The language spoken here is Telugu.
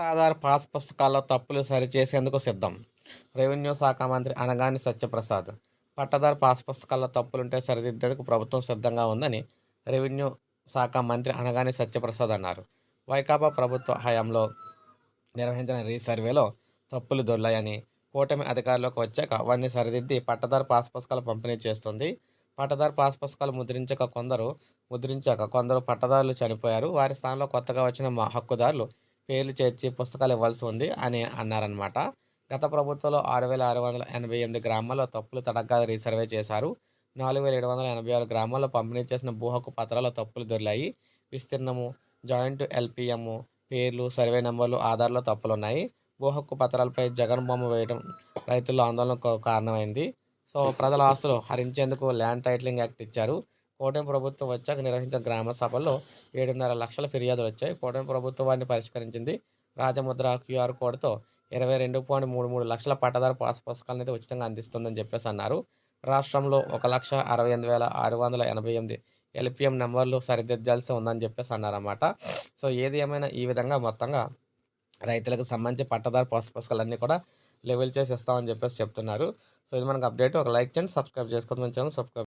పట్టాదారు పాస్ పుస్తకాల్లో తప్పులు సరిచేసేందుకు సిద్ధం. రెవెన్యూ శాఖ మంత్రి అనగాని సత్యప్రసాద్. పట్టాదారు పాస్ పుస్తకాల్లో తప్పులుంటే సరిదిద్దేందుకు ప్రభుత్వం సిద్ధంగా ఉందని రెవెన్యూ శాఖ మంత్రి అనగాని సత్యప్రసాద్ అన్నారు. వైకాపా ప్రభుత్వ హయాంలో నిర్వహించిన రీసర్వేలో తప్పులు దొర్లాయని కూటమి అధికారంలోకి వచ్చాక వాటిని సరిదిద్ది పట్టదారు పాస్ పుస్తకాలు పంపిణీ చేస్తుంది. పట్టదారు పాస్ పుస్తకాలు ముద్రించక కొందరు ముద్రించాక కొందరు పట్టదారులు చనిపోయారు. వారి స్థానంలో కొత్తగా వచ్చిన మా హక్కుదారులు పేర్లు చేర్చి పుస్తకాలు ఇవ్వాల్సి ఉంది అని అన్నారనమాట గత ప్రభుత్వంలో ఆరు వేల ఆరు వందల ఎనభై ఎనిమిది గ్రామాల్లో తప్పులు తడగ్గా రీసర్వే చేశారు. నాలుగు వేల ఏడు వందల ఎనభై ఆరు గ్రామాల్లో పంపిణీ చేసిన భూహక్కు పత్రాల్లో తప్పులు దొరికాయి విస్తీర్ణము జాయింట్ ఎల్పిఎం పేర్లు సర్వే నెంబర్లు ఆధార్లో తప్పులు ఉన్నాయి భూహక్కు పత్రాలపై జగన్ బొమ్మ వేయడం రైతుల ఆందోళనకు కారణమైంది. సో ప్రజల ఆస్తులు హరించేందుకు ల్యాండ్ టైటిలింగ్ యాక్ట్ ఇచ్చారు. కూటమి ప్రభుత్వం వచ్చాక నిర్వహించిన గ్రామ సభల్లో ఏడున్నర లక్షల ఫిర్యాదులు వచ్చాయి. కూటమి ప్రభుత్వం వాటిని పరిష్కరించింది. రాజముద్ర క్యూఆర్ కోడ్తో ఇరవై రెండు పాయింట్ మూడు మూడు లక్షల పట్టదారు పాస్ పుస్తకాలను అయితే ఉచితంగా అందిస్తుందని చెప్పేసి అన్నారు. రాష్ట్రంలో ఒక లక్ష అరవై ఎనిమిది వేల ఆరు వందల ఎనభై ఎనిమిది ఎల్పిఎం నెంబర్లు సరిదిద్దాల్సి ఉందని చెప్పేసి అన్నారన్నమాట. సో ఏది ఏమైనా ఈ విధంగా మొత్తంగా రైతులకు సంబంధించి పట్టదారు పాస్ పుస్తకాలన్నీ కూడా లెవెల్ చేసి ఇస్తామని చెప్పేసి చెప్తున్నారు. సో ఇది మనకు అప్డేట్. ఒక లైక్ చేయండి సబ్స్క్రైబ్ చేసుకుందాం మన ఛానల్. సబ్స్క్రైబ్